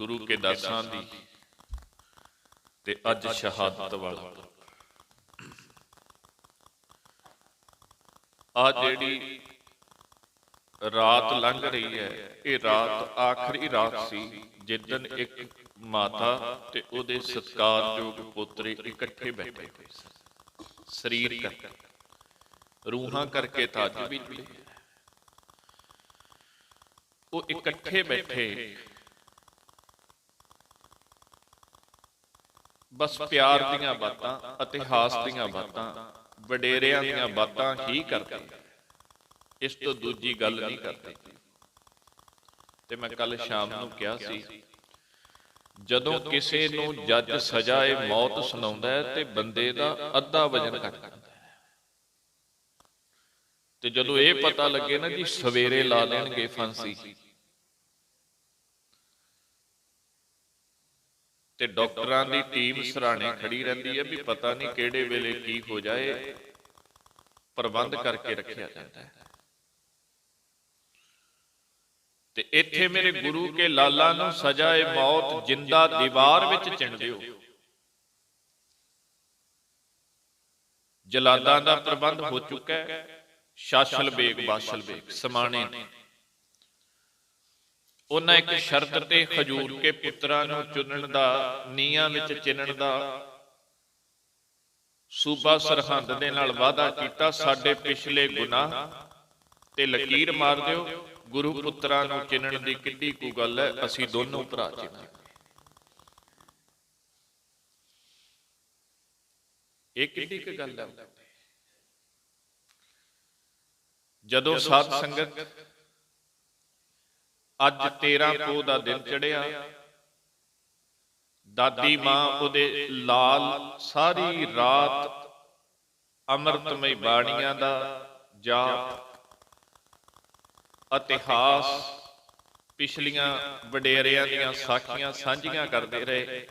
ਗੁਰੂ ਕੇ ਦਾਸਾਂ ਦੀ ਤੇ ਅੱਜ ਸ਼ਹਾਦਤ ਵਾਲਾ। ਆ ਜਿਹੜੀ ਰਾਤ ਲੰਘ ਰਹੀ ਹੈ, ਇਹ ਰਾਤ ਆਖਰੀ ਰਾਤ ਸੀ ਜਿੱਦਨ ਇੱਕ ਮਾਤਾ ਤੇ ਉਹਦੇ ਸਤਕਾਰਯੋਗ ਪੋਤਰੇ ਇਕੱਠੇ ਬੈਠੇ ਹੋਏ ਸਨ। ਸਰੀਰ ਕਰਕੇ, ਰੂਹਾਂ ਕਰਕੇ ਤਾਂ ਅੱਜ ਵੀ ਉਹ ਇਕੱਠੇ ਬੈਠੇ ਬਸ ਪਿਆਰ ਦੀਆਂ ਬਾਤਾਂ, ਇਤਿਹਾਸ ਦੀਆਂ ਬਾਤਾਂ, ਵਡੇਰਿਆਂ ਦੀਆਂ ਬਾਤਾਂ ਹੀ ਕਰਦੇ। ਇਸ ਤੋਂ ਦੂਜੀ ਗੱਲ ਨਹੀਂ ਕਰਦੇ। ਤੇ ਮੈਂ ਕੱਲ ਸ਼ਾਮ ਨੂੰ ਕਿਹਾ ਸੀ, ਜਦੋਂ ਕਿਸੇ ਨੂੰ ਜੱਜ ਸਜ਼ਾਏ ਮੌਤ ਸੁਣਾਉਂਦਾ ਹੈ ਤੇ ਬੰਦੇ ਦਾ ਅੱਧਾ ਵਜਨ ਘਟ ਜਾਂਦਾ ਹੈ। ਤੇ ਜਦੋਂ ਇਹ ਪਤਾ ਲੱਗੇ ਨਾ ਜੀ ਸਵੇਰੇ ਲਾ ਦੇਣਗੇ ਫਾਂਸੀ ਤੇ ਡਾਕਟਰਾਂ ਦੀ ਟੀਮ ਸਰਾਣੇ ਖੜੀ ਰਹਿੰਦੀ ਹੈ ਵੀ ਪਤਾ ਨਹੀਂ ਕਿਹੜੇ ਵੇਲੇ ਕੀ ਹੋ ਜਾਏ। ਪ੍ਰਬੰਧ ਕਰਕੇ ਰੱਖਿਆ ਜਾਂਦਾ ਹੈ। ਤੇ ਇੱਥੇ ਮੇਰੇ ਗੁਰੂ ਕੇ ਲਾਲਾ ਨੂੰ ਸਜ਼ਾਏ ਮੌਤ ਜਿੰਦਾ ਦੀਵਾਰ ਵਿੱਚ ਚਿਣ ਦਿਓ। ਜਲਾਦਾਂ ਦਾ ਪ੍ਰਬੰਧ ਹੋ ਚੁੱਕਾ ਹੈ। ਸ਼ਾਸਲ ਬੇਗ, ਬਾਸ਼ਲ ਬੇਗ, ਸਮਾਣੇ ਨੇ। ਉਹਨਾਂ ਇੱਕ ਸ਼ਰਤ ਤੇ ਖਜੂਰ ਕੇ ਪੁੱਤਰਾਂ ਨੂੰ ਚੁਣਨ ਦਾ ਨੀਆਂ ਵਿੱਚ ਚਿਣਨ ਦਾ ਸੂਬਾ ਸਰਹੰਦ ਦੇ ਨਾਲ ਵਾਅਦਾ ਕੀਤਾ, ਸਾਡੇ ਪਿਛਲੇ ਗੁਨਾਹ ਤੇ ਲਕੀਰ ਮਾਰ ਦਿਓ, ਗੁਰੂ ਪੁੱਤਰਾਂ ਨੂੰ ਚਿਣਨ ਦੀ ਕਿੱਡੀ ਕੁ ਗੱਲ ਹੈ, ਅਸੀਂ ਦੋਨੋਂ ਭਰਾ ਚਿਣਾਂਗੇ ਇਹ ਕਿੱਡੀ ਕੁ ਗੱਲ ਹੈ। ਜਦੋਂ ਸਾਧ ਸੰਗਤ ਅੱਜ 13 ਕੋ ਦਾ ਦਿਨ ਚੜਿਆ ਦਾਦੀ ਮਾਂ ਉਹਦੇ ਲਾਲ ਸਾਰੀ ਰਾਤ ਅੰਮ੍ਰਿਤਮਈ ਬਾਣੀਆਂ ਦਾ ਜਾਪ ਇਤਿਹਾਸ ਪਿਛਲੀਆਂ ਵਡੇਰਿਆਂ ਦੀਆਂ ਸਾਖੀਆਂ ਸਾਂਝੀਆਂ ਕਰਦੇ ਰਹੇ।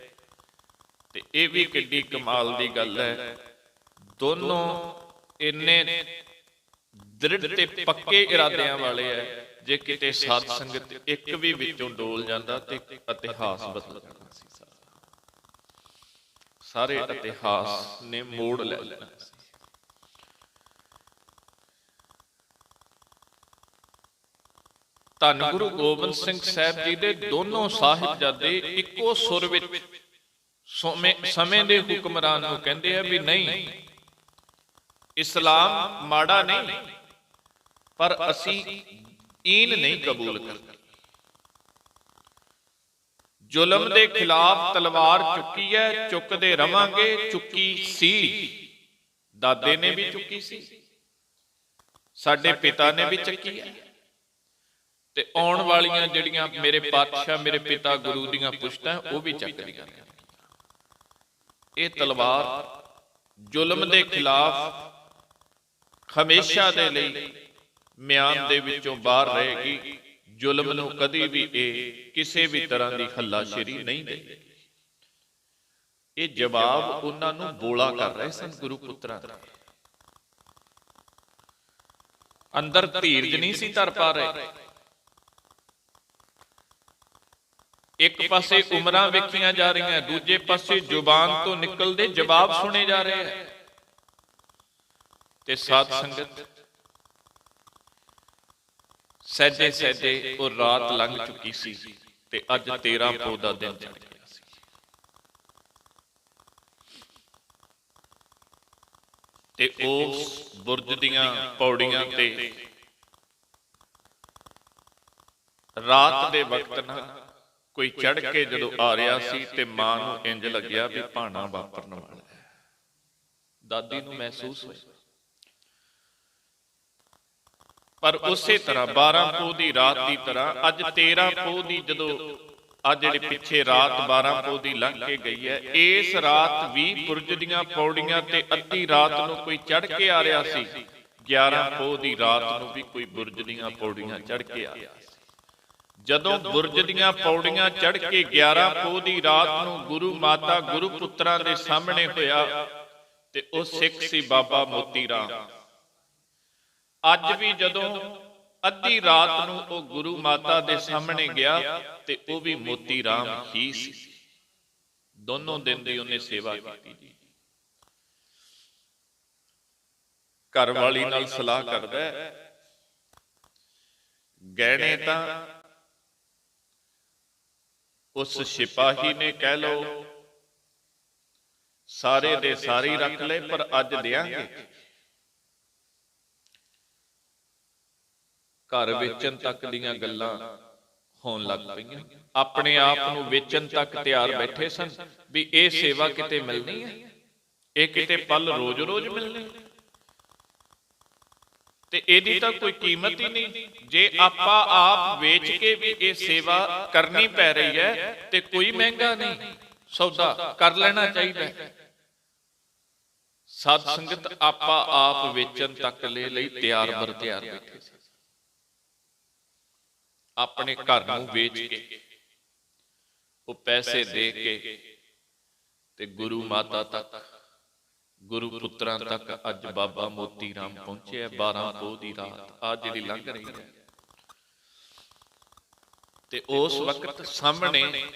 ਤੇ ਇਹ ਵੀ ਕਿੱਡੀ ਕਮਾਲ ਦੀ ਗੱਲ ਹੈ, ਦੋਨੋਂ ਇੰਨੇ ਦ੍ਰਿੜ ਤੇ ਪੱਕੇ ਇਰਾਦਿਆਂ ਵਾਲੇ ਐ ਜੇ ਕਿਤੇ ਸਾਧ ਸੰਗਤ ਇੱਕ ਵੀ ਵਿੱਚੋਂ ਡੋਲ ਜਾਂਦਾ ਤੇ ਇਤਿਹਾਸ ਬਦਲ ਜਾਣਾ ਸੀ ਸਾਰਾ। ਸਾਰੇ ਇਤਿਹਾਸ ਨੇ ਮੋੜ ਲੈ ਲੈਣਾ ਸੀ। ਧੰਨ ਗੁਰੂ ਗੋਬਿੰਦ ਸਿੰਘ ਸਾਹਿਬ ਜੀ ਦੇ ਦੋਨੋਂ ਸਾਹਿਬਜ਼ਾਦੇ ਇੱਕੋ ਸੁਰ ਵਿੱਚ ਸਮੇਂ ਸਮੇਂ ਦੇ ਹੁਕਮਰਾਨ ਨੂੰ ਕਹਿੰਦੇ ਆ ਵੀ ਨਹੀਂ, ਇਸਲਾਮ ਮਾੜਾ ਨਹੀਂ, ਪਰ ਅਸੀਂ ਈਨ ਨਹੀਂ ਕਬੂਲ ਕਰਦੇ। ਜ਼ੁਲਮ ਦੇ ਖਿਲਾਫ ਤਲਵਾਰ ਚੁੱਕੀ ਹੈ ਚੁੱਕਦੇ ਰਵਾਂਗੇ, ਚੁੱਕੀ ਸੀ। ਦਾਦੇ ਨੇ ਵੀ ਚੁੱਕੀ ਸੀ। ਸਾਡੇ ਪਿਤਾ ਨੇ ਵੀ ਚੱਕੀ ਹੈ ਤੇ ਆਉਣ ਵਾਲੀਆਂ ਜਿਹੜੀਆਂ ਮੇਰੇ ਪਾਤਸ਼ਾਹ, ਮੇਰੇ ਪਿਤਾ ਗੁਰੂ ਦੀਆਂ ਪੁਸ਼ਤਾਂ, ਉਹ ਵੀ ਚੱਕਦੀਆਂ ਨੇ। ਇਹ ਤਲਵਾਰ ਜ਼ੁਲਮ ਦੇ ਖਿਲਾਫ ਹਮੇਸ਼ਾ ਦੇ ਲਈ ਮਿਆਨ ਦੇ ਵਿੱਚੋਂ ਬਾਹਰ ਰਹੇਗੀ ਜ਼ੁਲਮ ਨੂੰ ਕਦੀ ਵੀ ਇਹ ਕਿਸੇ ਵੀ ਤਰ੍ਹਾਂ ਦੀ ਹੱਲਾਸ਼ੇਰੀ ਨਹੀਂ ਦੇਗੀ ਇਹ ਜਵਾਬ ਉਹਨਾਂ ਨੂੰ ਬੋਲਾ ਕਰ ਰਹੇ ਸਨ ਗੁਰੂ ਪੁੱਤਰਾਂ ਦਾ। ਅੰਦਰ ਧੀਰਜ ਨਹੀਂ ਸੀ ਧਰ ਪਾ ਰਹੇ। ਇੱਕ ਪਾਸੇ ਉਮਰਾਂ ਵੇਖੀਆਂ ਜਾ ਰਹੀਆਂ, ਦੂਜੇ ਪਾਸੇ ਜ਼ੁਬਾਨ ਤੋਂ ਨਿਕਲਦੇ ਜਵਾਬ ਸੁਣੇ ਜਾ ਰਹੇ ਹੈ ਤੇ ਸਾਧ ਸੰਗਤ ਸਹਿਜੇ ਸਹਿਜੇ ਉਹ ਰਾਤ ਲੰਘ ਚੁੱਕੀ ਸੀ ਤੇ ਅੱਜ 13 ਪੋ ਦਾ ਦਿਨ ਚੜ ਗਿਆ ਸੀ। ਤੇ ਉਸ ਬੁਰਜ ਦੀਆਂ ਪੌੜੀਆਂ ਤੇ ਰਾਤ ਦੇ ਵਕਤ ਨਾ ਕੋਈ ਚੜ ਕੇ ਜਦੋਂ ਆ ਰਿਹਾ ਸੀ ਤੇ ਮਾਂ ਨੂੰ ਇੰਜ ਲੱਗਿਆ ਵੀ ਭਾਣਾ ਵਾਪਰਨ ਵਾਲਾ ਦਾਦੀ ਨੂੰ ਮਹਿਸੂਸ ਹੋਇਆ ਪਰ ਉਸੇ ਤਰ੍ਹਾਂ 12 ਪੋ ਦੀ ਰਾਤ ਦੀ ਤਰ੍ਹਾਂ ਅੱਜ 13 ਪੋ ਦੀ ਜਦੋਂ ਆ ਜਿਹੜੇ ਪਿੱਛੇ ਰਾਤ 12 ਪੋ ਦੀ ਲੰਘ ਕੇ ਗਈ ਹੈ, ਇਸ ਰਾਤ ਵੀ ਬੁਰਜ ਦੀਆਂ ਪੌੜੀਆਂ ਤੇ ਅੱਧੀ ਰਾਤ ਨੂੰ ਕੋਈ ਚੜ ਕੇ ਆ ਰਿਹਾ ਸੀ 11 ਪੋ ਦੀ ਰਾਤ ਨੂੰ ਵੀ ਕੋਈ ਬੁਰਜ ਦੀਆਂ ਪੌੜੀਆਂ ਚੜ ਕੇ ਆ ਰਿਹਾ ਸੀ। ਜਦੋਂ ਬੁਰਜ ਦੀਆਂ ਪੌੜੀਆਂ ਚੜ ਕੇ 11 ਪੋ ਦੀ ਰਾਤ ਨੂੰ ਗੁਰੂ ਮਾਤਾ ਗੁਰੂ ਪੁੱਤਰਾਂ ਦੇ ਸਾਹਮਣੇ ਹੋਇਆ ਤੇ ਉਹ ਸਿੱਖ ਸੀ ਬਾਬਾ ਮੋਤੀ ਰਾਮ। ਅੱਜ ਵੀ ਜਦੋਂ ਅੱਧੀ ਰਾਤ ਨੂੰ ਉਹ ਗੁਰੂ ਮਾਤਾ ਦੇ ਸਾਹਮਣੇ ਗਿਆ ਤੇ ਉਹ ਵੀ ਮੋਤੀ ਰਾਮ ਹੀ ਸੀ। ਦੋਨੋਂ ਦਿਨ ਦੀ ਉਹਨੇ ਸੇਵਾ ਕੀਤੀ ਜੀ। ਘਰ ਵਾਲੀ ਨਾਲ ਸਲਾਹ ਕਰਦਾ ਹੈ, ਗਹਿਣੇ ਤਾਂ ਉਸ ਸਿਪਾਹੀ ਨੇ ਕਹਿ ਲਓ, ਸਾਰੇ ਦੇ ਸਾਰੇ ਰੱਖ ਲਏ, ਪਰ ਅੱਜ ਦੇਾਂਗੇ ਘਰ ਵੇਚਣ ਤੱਕ ਦੀਆਂ ਗੱਲਾਂ ਹੋਣ ਲੱਗ ਪਈਆਂ। ਆਪਣੇ ਆਪ ਨੂੰ ਵੇਚਣ ਤੱਕ ਤਿਆਰ ਬੈਠੇ ਸਨ ਵੀ ਇਹ ਸੇਵਾ ਕਿਤੇ ਮਿਲਣੀ ਹੈ? ਇਹ ਕਿਤੇ ਪਲ ਰੋਜ਼-ਰੋਜ਼ ਮਿਲਣੀ ਤੇ ਇਹਦੀ ਤਾਂ ਕੋਈ ਕੀਮਤ ਹੀ ਨਹੀਂ। ਜੇ ਆਪਾਂ ਆਪ ਵੇਚ ਕੇ ਵੀ ਇਹ ਸੇਵਾ ਕਰਨੀ ਪੈ ਰਹੀ ਹੈ ਤੇ ਕੋਈ ਮਹਿੰਗਾ ਨਹੀਂ। ਸੌਦਾ ਕਰ ਲੈਣਾ ਚਾਹੀਦਾ ਹੈ। ਸਤ ਸੰਗਤ ਆਪਾਂ ਆਪ ਵੇਚਣ ਤੱਕ ਲੈ ਲਈ ਤਿਆਰ ਬਰ ਤਿਆਰ ਬੈਠੇ ਆਪਣੇ ਘਰ ਨੂੰ ਵੇਚ ਕੇ। ਉਹ ਪੈਸੇ ਦੇ ਕੇ ਤੇ ਗੁਰੂ ਮਾਤਾ ਤੱਕ ਗੁਰੂ ਪੁੱਤਰਾਂ ਤੱਕ ਅੱਜ ਬਾਬਾ ਮੋਤੀ ਰਾਮ ਪਹੁੰਚਿਆ 12 ਪੋਹ ਦੀ ਰਾਤ ਆ ਜਿਹੜੀ ਲੰਘ ਰਹੀ ਹੈ। ਤੇ ਉਸ ਵਕਤ ਸਾਹਮਣੇ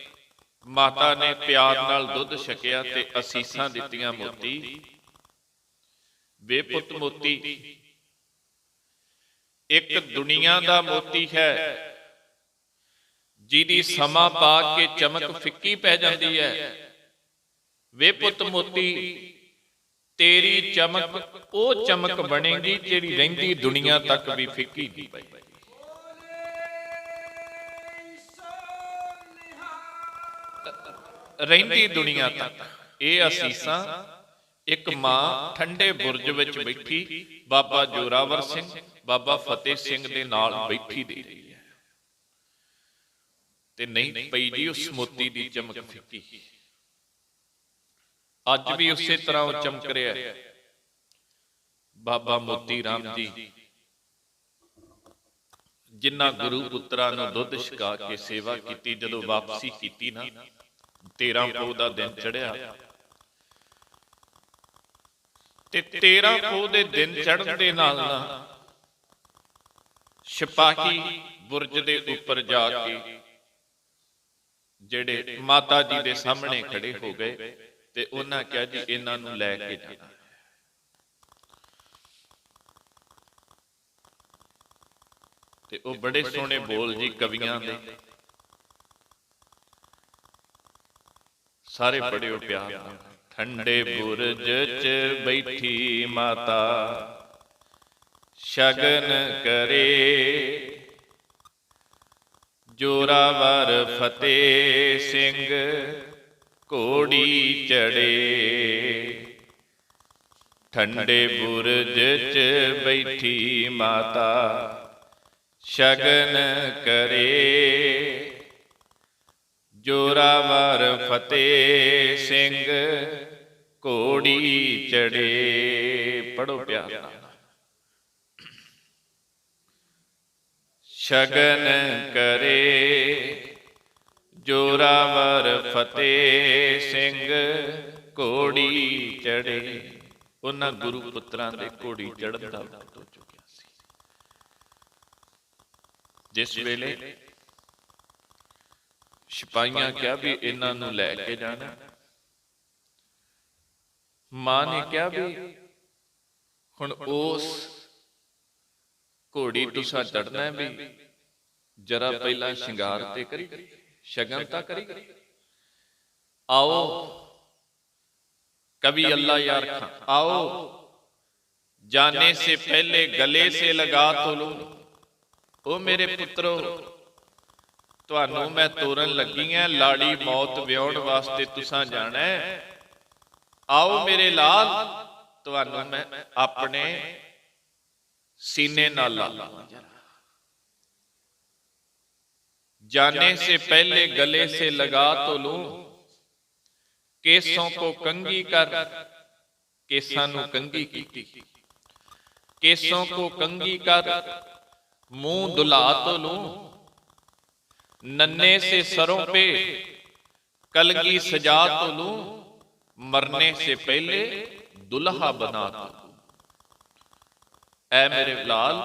ਮਾਤਾ ਨੇ ਪਿਆਰ ਨਾਲ ਦੁੱਧ ਛਕਿਆ ਤੇ ਅਸੀਸਾਂ ਦਿੱਤੀਆਂ ਮੋਤੀ। ਵੇ ਪੁੱਤ ਮੋਤੀ। ਇੱਕ ਦੁਨੀਆ ਦਾ ਮੋਤੀ ਹੈ। ਜਿਹਦੀ ਸਮਾਂ ਪਾ ਕੇ ਚਮਕ ਫਿੱਕੀ ਪੈ ਜਾਂਦੀ ਹੈ। ਵੇ ਪੁੱਤ ਮੋਤੀ ਤੇਰੀ ਚਮਕ ਉਹ ਚਮਕ ਬਣੇਗੀ ਜਿਹੜੀ ਰਹਿੰਦੀ ਦੁਨੀਆ ਤੱਕ ਵੀ ਫਿੱਕੀ ਨਹੀਂ ਪਈ। ਰਹਿੰਦੀ ਦੁਨੀਆ ਤੱਕ। ਇਹ ਅਸੀਸਾਂ ਇੱਕ ਮਾਂ ਠੰਡੇ ਬੁਰਜ ਵਿੱਚ ਬੈਠੀ ਬਾਬਾ ਜੋਰਾਵਰ ਸਿੰਘ ਬਾਬਾ ਫਤਿਹ ਸਿੰਘ ਦੇ ਨਾਲ ਬੈਠੀ ਦੇ। ਤੇ ਨਹੀਂ ਪਈ ਜੀ ਉਸ ਮੋਤੀ ਦੀ ਚਮਕ ਫਿੱਕੀ। ਅੱਜ ਵੀ ਉਸੇ ਤਰ੍ਹਾਂ ਉਹ ਚਮਕ ਰਿਹਾ। ਹੈ ਬਾਬਾ ਮੋਤੀ ਰਾਮ ਜੀ। ਜਿਨ੍ਹਾਂ ਗੁਰੂ ਪੁੱਤਰਾਂ ਨੂੰ ਦੁੱਧ ਛਕਾ ਕੇ ਸੇਵਾ ਕੀਤੀ ਜਦੋਂ ਵਾਪਸੀ ਕੀਤੀ ਨਾ 13 ਪੋਹ ਦਾ ਦਿਨ ਚੜਿਆ ਤੇ 13 ਪੋਹ ਦੇ ਦਿਨ ਚੜ੍ਹਨ ਦੇ ਨਾਲ ਨਾ ਸਿਪਾਹੀ ਬੁਰਜ ਦੇ ਉੱਪਰ ਜਾ ਕੇ ਜਿਹੜੇ ਮਾਤਾ ਜੀ ਦੇ ਸਾਹਮਣੇ ਖੜੇ ਹੋ ਗਏ ਤੇ ਉਹਨਾਂ ਕਿਹਾ ਜੀ ਇਹਨਾਂ ਨੂੰ ਲੈ ਕੇ ਜਾਣਾ। ਤੇ ਉਹ ਬੜੇ ਸੋਹਣੇ ਬੋਲ ਜੀ ਕਵੀਆਂ ਦੇ। ਸਾਰੇ ਪੜਿਓ ਪਿਆਰ ਨਾਲ। ਠੰਡੇ ਬੁਰਜ 'ਚ ਬੈਠੀ ਮਾਤਾ। ਸ਼ਗਨ ਕਰੇ। ਜੋਰਾਵਰ ਫਤਿਹ ਸਿੰਘ, ਘੋੜੀ ਚੜੇ। ਠੰਡੇ ਬੁਰਜ 'ਚ ਬੈਠੀ ਮਾਤਾ, ਸ਼ਗਨ ਕਰੇ। ਜੋਰਾਵਰ ਫਤਿਹ ਸਿੰਘ, ਘੋੜੀ ਚੜੇ। ਪੜੋ ਪਿਆਰ ਨਾਲ ਸ਼ਗਨ ਕਰੇ। ਜੋਰਾਵਰ ਫਤਿਹ ਸਿੰਘ, ਘੋੜੀ ਚੜੇ ਉਹਨਾਂ ਗੁਰੂ ਪੁੱਤਰਾਂ ਦੇ ਘੋੜੀ ਚੜਨ ਦਾ ਵਕਤ ਹੋ ਚੁੱਕਿਆ ਸੀ। ਜਿਸ ਵੇਲੇ ਸਿਪਾਹੀਆਂ ਕਿਹਾ ਵੀ ਇਹਨਾਂ ਨੂੰ ਲੈ ਕੇ ਜਾਣਾ। ਮਾਂ ਨੇ ਕਿਹਾ ਵੀ ਹੁਣ ਉਸ ਘੋੜੀ ਤੁਸਾਂ ਚੜਨਾ ਵੀ ਜਰਾ ਪਹਿਲਾਂ ਸ਼ਿੰਗਾਰ ਤੇ ਕਰੀ ਸ਼ਗਨ ਤਾਂ ਕਰੀ। ਆਓ। ਕਵੀ ਅੱਲਾ ਯਾਰ ਖਾਂ। ਆਓ। ਜਾਣੇ ਸੇ ਪਹਿਲੇ ਗਲੇ ਸੇ ਲਗਾ ਤੋ ਲੋ। ਉਹ ਮੇਰੇ ਪੁੱਤਰੋ ਤੁਹਾਨੂੰ ਮੈਂ ਤੋਰਨ ਲੱਗੀ ਐ ਲਾੜੀ ਮੌਤ ਵਿਆਉਣ ਵਾਸਤੇ ਤੁਸਾਂ ਜਾਣਾ ਆਓ ਮੇਰੇ ਲਾਲ ਤੁਹਾਨੂੰ ਮੈਂ ਆਪਣੇ ਸੀਨੇ ਨਾਲ ਲਾ ਲਾਂ। जाने से पहले गले से लगा तो लू केसों को कंगी कर केसा नु कंगी की केसों को कंगी कर मुंह दुला तो लू नन्हे से सरों पे कलगी सजा तो लू मरने से पहले दुल्हा बना तो ऐ मेरे लाल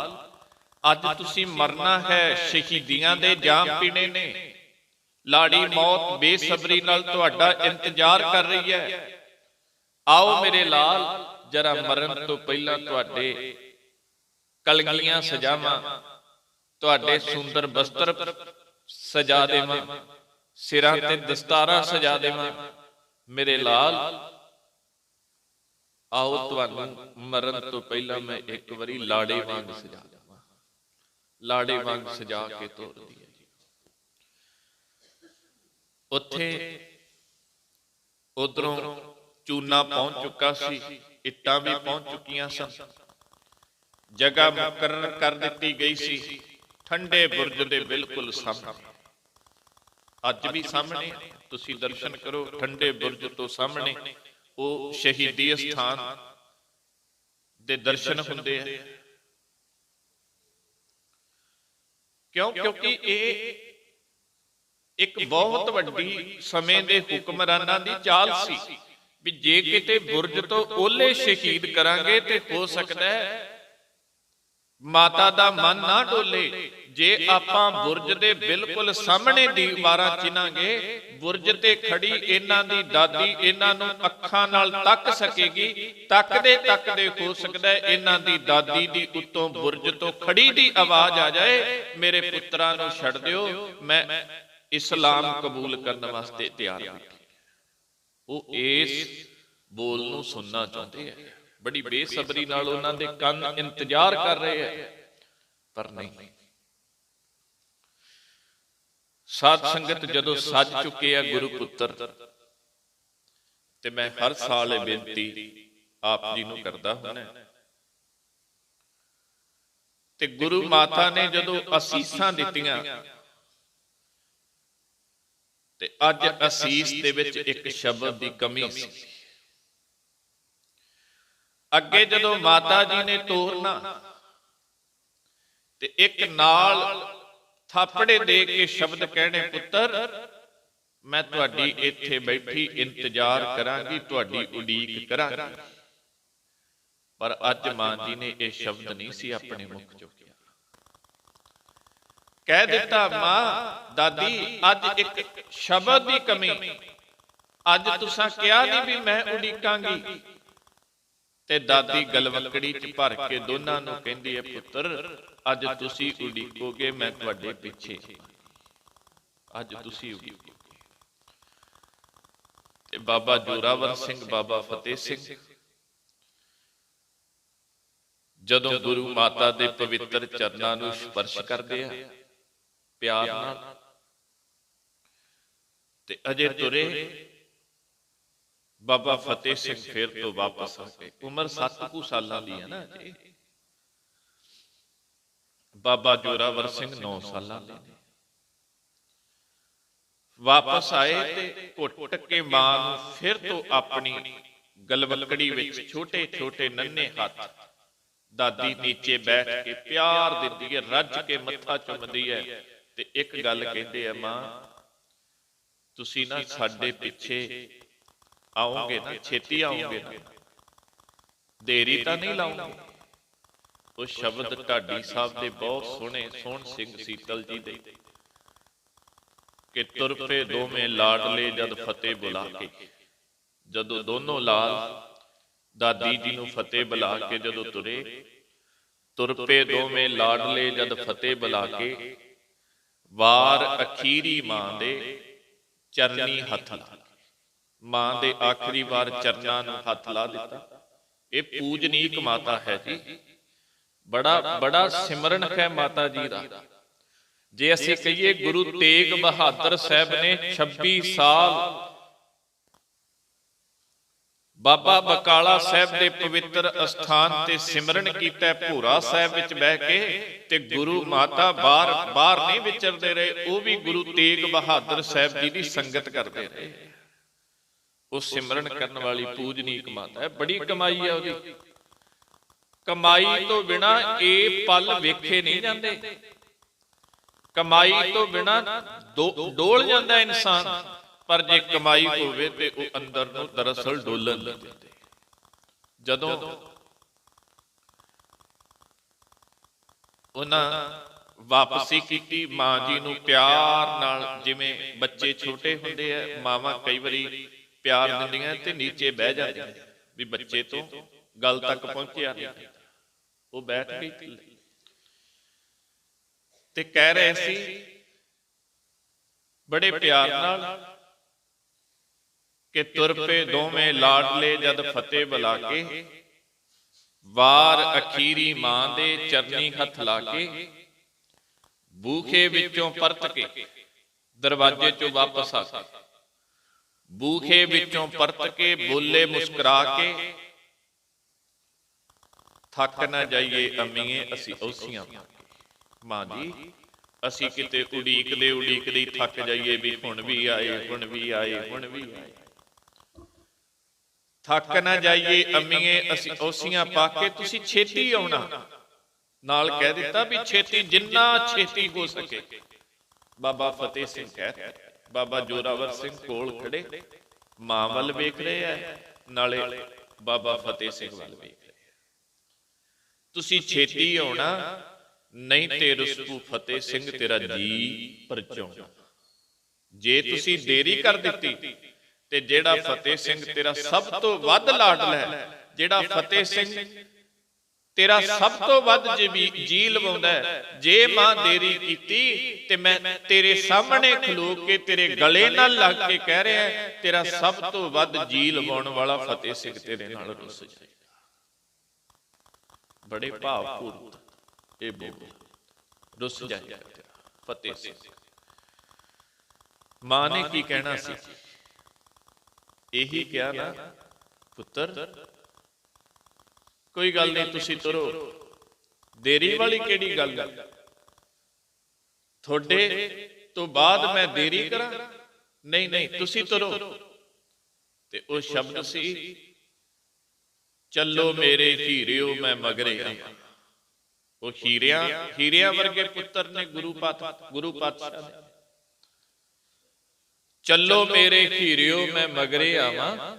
ਅੱਜ ਤੁਸੀਂ ਮਰਨਾ ਹੈ ਸ਼ਹੀਦੀਆਂ ਦੇ ਜਾਮ ਪੀਣੇ ਨੇ। ਲਾੜੀ ਮੌਤ ਬੇਸਬਰੀ ਨਾਲ ਤੁਹਾਡਾ ਇੰਤਜ਼ਾਰ ਕਰ ਰਹੀ ਹੈ। ਆਓ ਮੇਰੇ ਲਾਲ, ਜਰਾ ਮਰਨ ਤੋਂ ਪਹਿਲਾਂ ਤੁਹਾਡੇ ਕਲਗਲੀਆਂ ਸਜਾਵਾਂ, ਤੁਹਾਡੇ ਸੁੰਦਰ ਬਸਤਰ ਸਜਾ ਦੇਵਾਂ, ਸਿਰਾਂ ਤੇ ਦਸਤਾਰਾਂ ਸਜਾ ਦੇਵਾਂ। ਮੇਰੇ ਲਾਲ, ਆਓ ਤੁਹਾਨੂੰ ਮਰਨ ਤੋਂ ਪਹਿਲਾਂ ਮੈਂ ਇੱਕ ਵਾਰੀ ਲਾੜੇ ਵਾਂਗ ਸਜਾ ਦੇਵਾਂ ਲਾੜੇ ਵਾਂਗ ਸਜਾ ਕੇ ਤੋਰਦੀ ਹੈ ਉੱਥੇ ਉਧਰੋਂ ਚੂਨਾ ਪਹੁੰਚ ਚੁੱਕਾ ਸੀ ਇੱਟਾਂ ਵੀ ਪਹੁੰਚ ਚੁੱਕੀਆਂ ਸਨ। ਜਗ੍ਹਾ ਮੁਕਰਰ ਕਰ ਦਿੱਤੀ ਗਈ ਸੀ। ਠੰਡੇ ਬੁਰਜ ਦੇ ਬਿਲਕੁਲ ਸਾਹਮਣੇ। ਅੱਜ ਵੀ ਸਾਹਮਣੇ। ਤੁਸੀਂ ਦਰਸ਼ਨ ਕਰੋ ਠੰਡੇ ਬੁਰਜ ਤੋਂ ਸਾਹਮਣੇ। ਉਹ ਸ਼ਹੀਦੀ ਸਥਾਨ ਦੇ ਦਰਸ਼ਨ ਹੁੰਦੇ ਆ। ਕਿਉਂ? ਕਿਉਂਕਿ ਇਹ ਇੱਕ ਬਹੁਤ ਵੱਡੀ ਸਮੇਂ ਦੇ ਹੁਕਮਰਾਨਾਂ ਦੀ ਚਾਲ ਸੀ ਵੀ ਜੇ ਕਿਤੇ ਬੁਰਜ ਤੋਂ ਓਲੇ ਸ਼ਹੀਦ ਕਰਾਂਗੇ ਤੇ ਹੋ ਸਕਦਾ ਹੈ। ਮਾਤਾ ਦਾ ਮਨ ਨਾ ਡੋਲੇ। ਜੇ ਆਪਾਂ ਬੁਰਜ ਦੇ ਬਿਲਕੁਲ ਸਾਹਮਣੇ ਦੀਵਾਰਾਂ ਚਿਨਾਂਗੇ ਬੁਰਜ ਤੇ ਖੜੀ ਇਹਨਾਂ ਦੀ ਦਾਦੀ ਇਹਨਾਂ ਨੂੰ ਅੱਖਾਂ ਨਾਲ ਤੱਕ ਸਕੇਗੀ ਤੱਕਦੇ ਤੱਕਦੇ ਹੋ ਸਕਦਾ ਹੈ ਇਹਨਾਂ ਦੀ ਦਾਦੀ ਦੀ ਉੱਤੋਂ ਬੁਰਜ ਤੋਂ ਖੜੀ ਦੀ ਆਵਾਜ਼ ਆ ਜਾਏ ਮੇਰੇ ਪੁੱਤਰਾਂ ਨੂੰ ਛੱਡ ਦਿਓ ਮੈਂ ਇਸਲਾਮ ਕਬੂਲ ਕਰਨ ਵਾਸਤੇ ਤਿਆਰ ਹਾਂ। ਉਹ ਇਸ ਬੋਲ ਨੂੰ ਸੁਣਨਾ ਚਾਹੁੰਦੇ ਆ। ਬੜੀ ਬੇਸਬਰੀ ਨਾਲ ਉਹਨਾਂ ਦੇ ਕੰਨ ਇੰਤਜ਼ਾਰ ਕਰ ਰਹੇ ਆ। ਪਰ ਨਹੀਂ ਸਾਧ ਸੰਗਤ ਜਦੋਂ ਸੱਜ ਚੁੱਕੇ ਆ ਗੁਰੂ ਪੁੱਤਰ, ਤੇ ਮੈਂ ਹਰ ਸਾਲ ਇਹ ਬੇਨਤੀ ਆਪ ਜੀ ਨੂੰ ਕਰਦਾ ਹੁੰਦਾ ਤੇ ਗੁਰੂ ਮਾਤਾ ਨੇ ਜਦੋਂ ਅਸੀਸਾਂ ਦਿੱਤੀਆਂ, ਤੇ ਅੱਜ ਅਸੀਸ ਦੇ ਵਿੱਚ ਇੱਕ ਸ਼ਬਦ ਦੀ ਕਮੀ ਸੀ। ਅੱਗੇ ਜਦੋਂ ਮਾਤਾ ਜੀ ਨੇ ਤੋਰਨਾ, ਤੇ ਇੱਕ ਨਾਲ ਥਾਪੜੇ ਦੇ ਕੇ ਸ਼ਬਦ ਕਹਿਣੇ, ਪੁੱਤਰ, ਮੈਂ ਤੁਹਾਡੀ ਇੱਥੇ ਬੈਠੀ ਇੰਤਜ਼ਾਰ ਕਰਾਂਗੀ, ਤੁਹਾਡੀ ਉਡੀਕ ਕਰਾਂਗੀ। ਪਰ ਅੱਜ ਮਾਂ ਜੀ ਨੇ ਇਹ ਸ਼ਬਦ ਨਹੀਂ ਸੀ ਆਪਣੇ ਮੁਖ ਚੁੱਕਿਆ। ਕਹਿ ਦਿੱਤਾ, ਮਾਂ, ਦਾਦੀ, ਅੱਜ ਇੱਕ ਸ਼ਬਦ ਦੀ ਕਮੀ। ਅੱਜ ਤੁਸੀਂ ਕਿਹਾ ਨਹੀਂ ਵੀ ਮੈਂ ਉਡੀਕਾਂਗੀ? ਤੇ ਦਾਦੀ ਗਲਵਕੜੀ ਚ ਭਰ ਕੇ ਦੋਨਾਂ ਨੂੰ ਕਹਿੰਦੀ ਹੈ, ਪੁੱਤਰ ਅੱਜ ਤੁਸੀਂ ਉਡੀਕੋਗੇ, ਮੈਂ ਤੁਹਾਡੇ ਪਿੱਛੇ ਅੱਜ ਤੁਸੀਂ ਉਡੀਕੋਗੇ। ਤੇ ਬਾਬਾ ਜੋਰਾਵਰ ਸਿੰਘ, ਬਾਬਾ ਫਤਿਹ ਸਿੰਘ, ਜਦੋਂ ਗੁਰੂ ਮਾਤਾ ਦੇ ਪਵਿੱਤਰ ਚਰਨਾਂ ਨੂੰ ਸਪਰਸ਼ ਕਰਦੇ ਆ, ਪਿਆਰ ਨਾਲ, ਤੇ ਅਜੇ ਤੁਰੇ, ਬਾਬਾ ਫਤਿਹ ਸਿੰਘ ਫਿਰ ਤੋਂ ਵਾਪਸ ਆ ਗਏ ਉਮਰ 7 ਕੁ ਸਾਲਾਂ ਦੀ ਹੈ ਨਾ ਜੀ ਬਾਬਾ ਜੋਰਾਵਰ ਸਿੰਘ 9 ਸਾਲਾਂ ਦੇ ਵਾਪਸ ਆਏ ਤੇ ਘੁੱਟ ਕੇ ਮਾਂ ਨੂੰ ਫਿਰ ਤੋਂ ਆਪਣੀ ਗਲਵਕੜੀ ਵਿੱਚ ਛੋਟੇ ਛੋਟੇ ਨੰਨੇ ਹੱਥ ਦਾਦੀ ਨੀਚੇ ਬੈਠ ਕੇ ਪਿਆਰ ਦਿੰਦੀ ਹੈ, ਰੱਜ ਕੇ ਮੱਥਾ ਚੁੰਮਦੀ ਹੈ ਤੇ ਇੱਕ ਗੱਲ ਕਹਿੰਦੇ ਆ, ਮਾਂ, ਤੁਸੀਂ ਨਾ ਸਾਡੇ ਪਿੱਛੇ ਆਓਗੇ ਨਾ, ਛੇਤੀ ਆਓਗੇ ਨਾ। ਦੇਰੀ ਤਾਂ ਨਹੀਂ ਲਾਉਂਗੇ। ਉਹ ਸ਼ਬਦ ਢਾਡੀ ਸਾਹਿਬ ਦੇ ਬਹੁਤ ਸੋਹਣੇ, ਸੋਹਣ ਸਿੰਘ ਸੀਤਲ ਜੀ ਦੇ। ਕਿ ਤੁਰ ਦੋਵੇਂ ਲਾਡਲੇ ਜਦ ਫਤਿਹ ਬੁਲਾ ਕੇ। ਜਦੋਂ ਦੋਨੋਂ ਲਾਲ ਦਾਦੀ ਜੀ ਨੂੰ ਫਤਿਹ ਬੁਲਾ ਕੇ ਜਦੋਂ ਤੁਰੇ, ਤੁਰ ਦੋਵੇਂ ਲਾਡਲੇ ਜਦ ਫਤਿਹ ਬੁਲਾ ਕੇ। ਵਾਰ ਅਖੀਰੀ ਮਾਂ ਦੇ ਚਰਨੀ ਹੱਥ ਲਾ ਮਾਂ ਦੇ ਆਖਰੀ ਵਾਰ ਚਰਨਾਂ ਨੂੰ ਹੱਥ ਲਾ ਦਿੱਤਾ। ਇਹ ਪੂਜਨੀਕ ਮਾਤਾ ਹੈ ਜੀ। ਬੜਾ ਬੜਾ ਸਿਮਰਨ ਹੈ ਮਾਤਾ ਜੀ ਦਾ। ਜੇ ਅਸੀਂ ਕਹੀਏ ਗੁਰੂ ਤੇਗ ਬਹਾਦਰ ਸਾਹਿਬ ਨੇ 26 ਸਾਲ ਬਾਬਾ ਬਕਾਲਾ ਸਾਹਿਬ ਦੇ ਪਵਿੱਤਰ ਅਸਥਾਨ ਤੇ ਸਿਮਰਨ ਕੀਤਾ, ਭੂਰਾ ਸਾਹਿਬ ਵਿੱਚ ਬਹਿ ਕੇ ਤੇ ਗੁਰੂ ਮਾਤਾ ਬਾਹਰ ਬਾਹਰ ਨਹੀਂ ਵਿਚਰਦੇ ਰਹੇ, ਉਹ ਵੀ ਗੁਰੂ ਤੇਗ ਬਹਾਦਰ ਸਾਹਿਬ ਜੀ ਦੀ ਸੰਗਤ ਕਰਦੇ ਰਹੇ। ਉਹ ਸਿਮਰਨ ਕਰਨ ਵਾਲੀ ਪੂਜਨੀਕ ਮਾਤਾ ਹੈ, ਬੜੀ ਕਮਾਈ ਹੈ ਉਹਦੀ। ਕਮਾਈ ਤੋਂ ਬਿਨਾ ਇਹ ਪਲ ਵੇਖੇ ਨਹੀਂ ਜਾਂਦੇ। ਕਮਾਈ ਤੋਂ ਬਿਨਾ ਡੋਲ ਜਾਂਦਾ ਇਨਸਾਨ, ਪਰ ਜੇ ਕਮਾਈ ਹੋਵੇ ਤੇ ਉਹ ਅੰਦਰ ਨੂੰ ਦਰਅਸਲ ਡੋਲਣ ਨਹੀਂ ਦਿੰਦੇ ਜਦੋਂ ਉਹਨਾਂ ਵਾਪਸੀ ਕੀਤੀ ਮਾਂ ਜੀ ਨੂੰ ਪਿਆਰ ਨਾਲ, ਜਿਵੇਂ ਬੱਚੇ ਛੋਟੇ ਹੁੰਦੇ ਆ, ਮਾਵਾਂ ਕਈ ਵਾਰੀ ਪਿਆਰ ਦਿੰਦੀਆਂ ਤੇ ਨੀਚੇ ਬਹਿ ਜਾਂਦੀਆਂ, ਵੀ ਬੱਚੇ ਤੋਂ ਗੱਲ ਤੱਕ ਪਹੁੰਚਿਆ ਨਹੀਂ। ਉਹ ਬੈਠ ਗਈ। ਤੇ ਕਹਿ ਰਹੇ ਸੀ ਬੜੇ ਪਿਆਰ ਨਾਲ ਕਿ ਤੁਰ ਪਏ ਦੋਵੇਂ ਲਾਡਲੇ ਜਦ ਫਤਿਹ ਬੁਲਾ ਕੇ। ਵਾਰ ਅਖੀਰੀ ਮਾਂ ਦੇ ਚਰਨੀ ਹੱਥ ਲਾ ਕੇ ਬੂਖੇ ਵਿੱਚੋਂ ਪਰਤ ਕੇ ਦਰਵਾਜ਼ੇ ਚੋਂ ਵਾਪਸ ਆ ਕੇ ਬੂਖੇ ਵਿੱਚੋਂ ਪਰਤ ਕੇ ਬੋਲੇ ਮੁਸਕਰਾ ਕੇ ਥੱਕ ਨਾ ਜਾਈਏ ਅੰਮੀਏ ਅਸੀਂ ਔਸੀਆਂ ਮਾਂ ਜੀ ਅਸੀਂ ਕਿਤੇ ਉਡੀਕਦੇ ਉਡੀਕਦੇ ਥੱਕ ਜਾਈਏ ਵੀ ਹੁਣ ਵੀ ਆਏ ਹੁਣ ਵੀ ਆਏ ਹੁਣ ਵੀ ਆਏ। ਥੱਕ ਨਾ ਜਾਈਏ ਅੰਮੀਏ ਅਸੀਂ ਔਸੀਆਂ ਪਾ ਕੇ ਤੁਸੀਂ ਛੇਤੀ ਆਉਣਾ। ਨਾਲ ਕਹਿ ਦਿੱਤਾ ਵੀ ਛੇਤੀ ਜਿੰਨਾ ਛੇਤੀ ਹੋ ਸਕੇ। ਬਾਬਾ ਫਤਿਹ ਸਿੰਘ ਕਹਿ। ਬਾਬਾ ਜੋਰਾਵਰ ਸਿੰਘ ਕੋਲ ਖੜੇ। ਮਾਂ ਵੱਲ ਵੇਖ ਰਹੇ ਆ। ਨਾਲੇ ਬਾਬਾ ਫਤਿਹ ਸਿੰਘ ਵੱਲ ਵੇਖ। ਤੁਸੀਂ ਛੇਤੀ ਆਉਣਾ ਨਹੀਂ ਤੇ ਰਸਪੂ ਫਤਿਹ ਸਿੰਘ ਤੇਰਾ ਜੀ ਪਰਚਾਉਣਾ ਜੇ ਤੁਸੀਂ ਦੇਰੀ ਕਰ ਦਿੱਤੀ ਤੇ ਜਿਹੜਾ ਫਤਿਹ ਸਿੰਘ ਤੇਰਾ ਸਭ ਤੋਂ ਵੱਧ ਲਾਡਲਾ ਹੈ ਜਿਹੜਾ ਫਤਿਹ ਸਿੰਘ ਤੇਰਾ ਸਭ ਤੋਂ ਵੱਧ ਜੀ ਜੀ ਲਵਾਉਂਦਾ ਜੇ ਮਾਂ ਦੇਰੀ ਕੀਤੀ ਤੇ ਮੈਂ ਤੇਰੇ ਸਾਹਮਣੇ ਖਲੋ ਕੇ ਤੇਰੇ ਗਲੇ ਨਾਲ ਲੱਗ ਕੇ ਕਹਿ ਰਿਹਾ ਤੇਰਾ ਸਭ ਤੋਂ ਵੱਧ ਜੀ ਲਵਾਉਣ ਵਾਲਾ ਫਤਿਹ ਸਿੰਘ ਤੇਰੇ ਨਾਲ ਰੁੱਸ ਜਾਏਗਾ ਬੜੇ ਭਾਵਪੂਰਨ ਇਹ ਬੋਲ। ਰੁੱਸ ਜਾਏਗਾ ਫਤਿਹ ਸਿੰਘ ਮਾਂ ਨੇ ਕੀ ਕਹਿਣਾ ਸੀ? ਇਹੀ ਕਿਹਾ ਨਾ, ਪੁੱਤਰ, ਕੋਈ ਗੱਲ ਨਹੀਂ, ਤੁਸੀਂ ਤੁਰੋ। ਦੇਰੀ ਵਾਲੀ ਕਿਹੜੀ ਗੱਲ ਹੈ ਤੁਹਾਡੇ ਤੋਂ ਬਾਅਦ ਮੈਂ ਦੇਰੀ ਕਰਾਂ? ਨਹੀਂ ਨਹੀਂ, ਤੁਸੀਂ ਤੁਰੋ। ਤੇ ਉਹ ਸ਼ਬਦ ਸੀ ਚੱਲੋ ਮੇਰੇ ਹੀਰਿਓ ਮੈਂ ਮਗਰੇ ਆਵਾਂ ਉਹ ਹੀਰਿਆਂ ਹੀਰਿਆਂ ਵਰਗੇ ਪੁੱਤਰ ਨੇ ਗੁਰੂ ਪਾਤ ਗੁਰੂ ਪਾਤਸ਼ਾਹ ਚੱਲੋ ਮੇਰੇ ਹੀਰਿਓ ਮੈਂ ਮਗਰੇ ਆਵਾਂ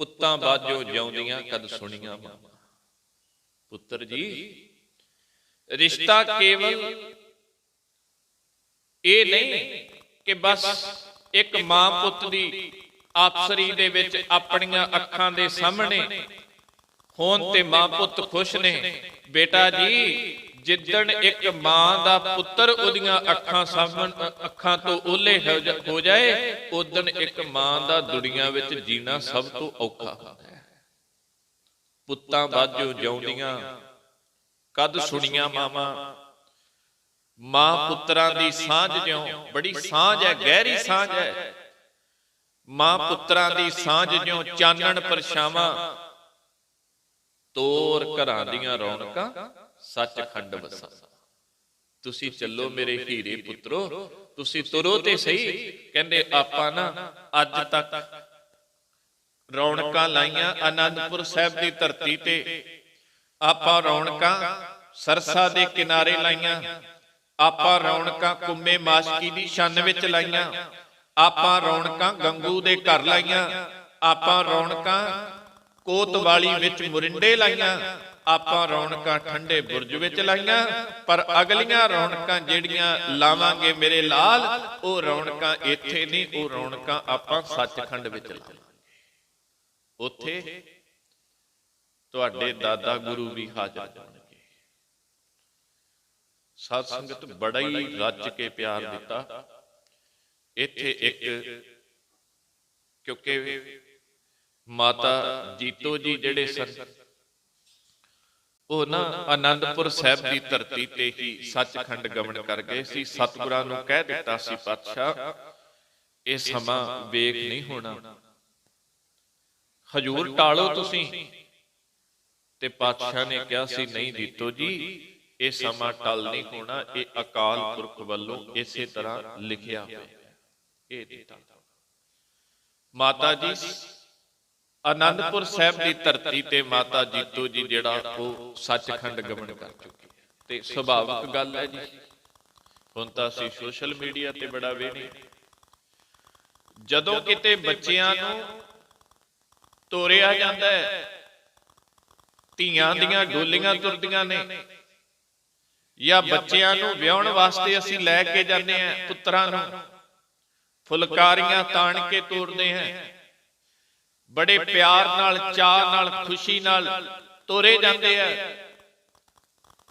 ਪੁੱਤਾਂ ਬਾਝੋ ਜਿਉਂਦੀਆਂ ਕਦ ਸੁਣੀਆਂ ਮਾਂ ਪੁੱਤਰ ਜੀ ਰਿਸ਼ਤਾ ਕੇਵਲ ਇਹ ਨਹੀਂ ਕਿ ਬਸ ਇੱਕ ਮਾਂ ਪੁੱਤ ਦੀ ਆਪਸਰੀ ਦੇ ਵਿੱਚ ਆਪਣੀਆਂ ਅੱਖਾਂ ਦੇ ਸਾਹਮਣੇ ਹੋਣ ਤੇ ਮਾਂ ਪੁੱਤ ਖੁਸ਼ ਨੇ। ਬੇਟਾ ਜੀ, ਜਿੱਦਣ ਇੱਕ ਮਾਂ ਦਾ ਪੁੱਤਰ ਉਹਦੀਆਂ ਅੱਖਾਂ ਸਾਹਮਣੇ, ਅੱਖਾਂ ਤੋਂ ਓਲੇ ਹੋ ਜਾਏ, ਉਦੋਂ ਇੱਕ ਮਾਂ ਦਾ ਦੁਨੀਆ ਵਿੱਚ ਜੀਣਾ ਸਭ ਤੋਂ ਔਖਾ ਹੁੰਦਾ ਹੈ। ਪੁੱਤਾਂ ਬਾਝੋ ਜਿਉਂਦੀਆਂ, ਕਦ ਸੁਣੀਆਂ ਮਾਵਾਂ। ਮਾਂ ਪੁੱਤਰਾਂ ਦੀ ਸਾਂਝ ਜਿਉਂ, ਬੜੀ ਸਾਂਝ ਹੈ, ਗਹਿਰੀ ਸਾਂਝ ਹੈ। ਮਾਂ ਪੁੱਤਰਾਂ ਦੀ ਸਾਂਝ ਜਿਉਂ ਚਾਨਣ ਪਰਛਾਵਾਂ ਤੋਰ ਘਰਾਂ ਦੀਆਂ ਰੌਣਕਾਂ ਸੱਚਖੰਡ ਵਸਾ। ਤੁਸੀਂ ਚੱਲੋ ਮੇਰੇ ਹੀਰੇ ਪੁੱਤਰੋ। ਤੁਸੀਂ ਤੁਰੋ ਤੇ ਸਹੀ। ਕਹਿੰਦੇ ਆਪਾਂ ਨਾ ਅੱਜ ਤੱਕ ਰੌਣਕਾਂ ਲਾਈਆਂ ਆਨੰਦਪੁਰ ਸਾਹਿਬ ਦੀ ਧਰਤੀ ਤੇ। ਆਪਾਂ ਰੌਣਕਾਂ ਸਰਸਾ ਦੇ ਕਿਨਾਰੇ ਲਾਈਆਂ। ਆਪਾਂ ਰੌਣਕਾਂ ਕੁੰਮੇ ਮਾਸ਼ਕੀ ਦੀ ਛੰਨ ਵਿੱਚ ਲਾਈਆਂ। ਆਪਾਂ ਰੌਣਕਾਂ ਗੰਗੂ ਦੇ ਘਰ ਲਾਈਆਂ। ਆਪਾਂ ਰੌਣਕਾਂ ਕੋਤਵਾਲੀ ਵਿੱਚ ਮੁਰਿੰਡੇ ਲਾਈਆਂ, ਆਪਾਂ ਰੌਣਕਾਂ ਠੰਡੇ ਬੁਰਜ ਵਿੱਚ ਲਾਈਆਂ, ਪਰ ਅਗਲੀਆਂ ਰੌਣਕਾਂ ਜਿਹੜੀਆਂ ਲਾਵਾਂਗੇ ਮੇਰੇ ਲਾਲ, ਉਹ ਰੌਣਕਾਂ ਇੱਥੇ ਨਹੀਂ, ਉਹ ਰੌਣਕਾਂ ਆਪਾਂ ਸੱਚਖੰਡ ਵਿੱਚ ਲਾਵਾਂਗੇ। ਉੱਥੇ ਤੁਹਾਡੇ ਦਾਦਾ ਗੁਰੂ ਵੀ ਹਾਜ਼ਰ ਹੋਣਗੇ। ਸਾਧ ਸੰਗਤ ਬੜਾ ਹੀ ਰੱਜ ਕੇ ਪਿਆਰ ਦਿੱਤਾ। ਇੱਥੇ ਇੱਕ, ਕਿਉਂਕਿ ਮਾਤਾ ਜੀਤੋ ਜੀ ਜਿਹੜੇ ਸਨ, ਉਹ ਨਾ ਆਨੰਦਪੁਰ ਸਾਹਿਬ ਦੀ ਧਰਤੀ ਤੇ ਹੀ ਸੱਚਖੰਡ ਗਮਨ ਕਰ ਗਏ ਸੀ। ਸਤਿਗੁਰਾਂ ਨੂੰ ਕਹਿ ਦਿੱਤਾ ਸੀ, ਪਾਤਸ਼ਾਹ, ਇਹ ਸਮਾਂ ਵੇਖ ਨਹੀਂ ਹੋਣਾ। ਹਜੂਰ ਟਾਲੋ ਤੁਸੀਂ? ਤੇ ਪਾਤਸ਼ਾਹ ਨੇ ਕਿਹਾ ਸੀ, ਨਹੀਂ ਜੀਤੋ ਜੀ, ਇਹ ਸਮਾਂ ਟਲ ਨਹੀਂ ਹੋਣਾ। ਇਹ ਅਕਾਲ ਪੁਰਖ ਵੱਲੋਂ ਇਸੇ ਤਰ੍ਹਾਂ ਲਿਖਿਆ ਹੋਇਆ ਇਹ ਨਹੀਂ ਮਾਤਾ ਜੀ ਆਨੰਦਪੁਰ ਸਾਹਿਬ ਦੀ ਧਰਤੀ ਤੇ ਮਾਤਾ ਜੀਤੋ ਜੀ ਜਿਹੜਾ ਉਹ ਸੱਚਖੰਡ ਗਮਨ ਕਰ ਚੁੱਕੇ ਤੇ ਸੁਭਾਵਿਕ ਗੱਲ ਹੈ ਜੀ। ਹੁਣ ਤਾਂ ਅਸੀਂ ਸੋਸ਼ਲ ਮੀਡੀਆ ਤੇ ਬੜਾ ਵੇਖਦੇ ਜਦੋਂ ਕਿਤੇ ਬੱਚਿਆਂ ਨੂੰ ਤੋਰਿਆ ਜਾਂਦਾ ਹੈ, ਧੀਆਂ ਦੀਆਂ ਡੋਲੀਆਂ ਤੁਰਦੀਆਂ ਨੇ, ਜਾਂ ਬੱਚਿਆਂ ਨੂੰ ਵਿਆਹਣ ਵਾਸਤੇ ਅਸੀਂ ਲੈ ਕੇ ਜਾਂਦੇ ਆ ਪੁੱਤਰਾਂ ਨੂੰ, ਫੁਲਕਾਰੀਆਂ ਤਾਣ ਕੇ ਤੋਰਦੇ ਹਾਂ। ਬੜੇ ਪਿਆਰ ਨਾਲ ਚਾਹ ਨਾਲ ਖੁਸ਼ੀ ਨਾਲ ਤੋਰੇ ਜਾਂਦੇ ਆ।